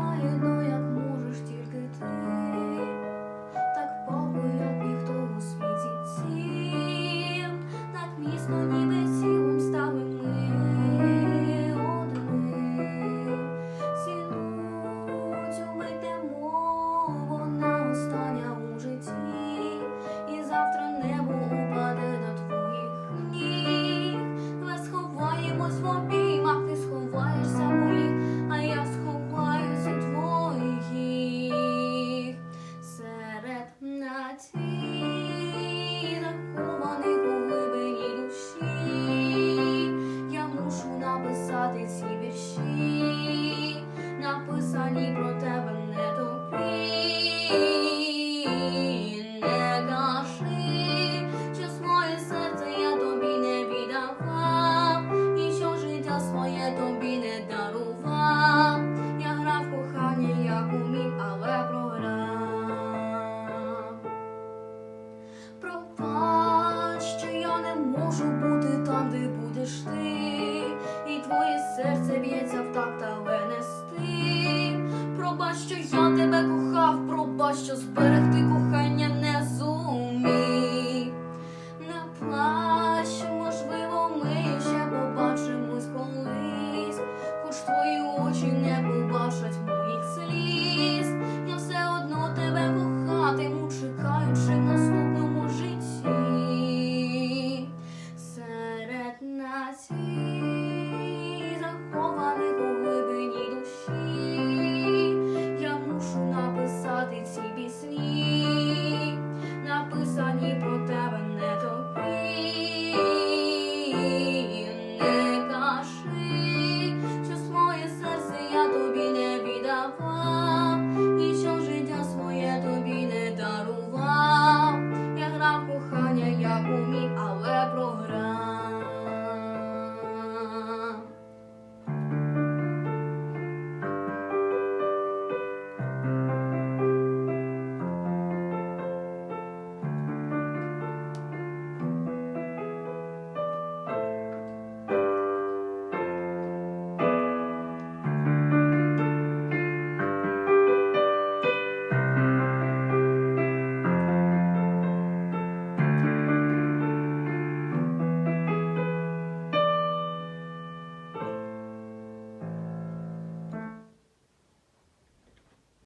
for you. можу бути там, де будеш ти, і твоє серце б'ється в такт, але не стим. Пробач, що я тебе кохав, пробач, що зберегти кохання не зумів. Не плач, можливо, ми ще побачимось колись, хоч твої очі не побачать.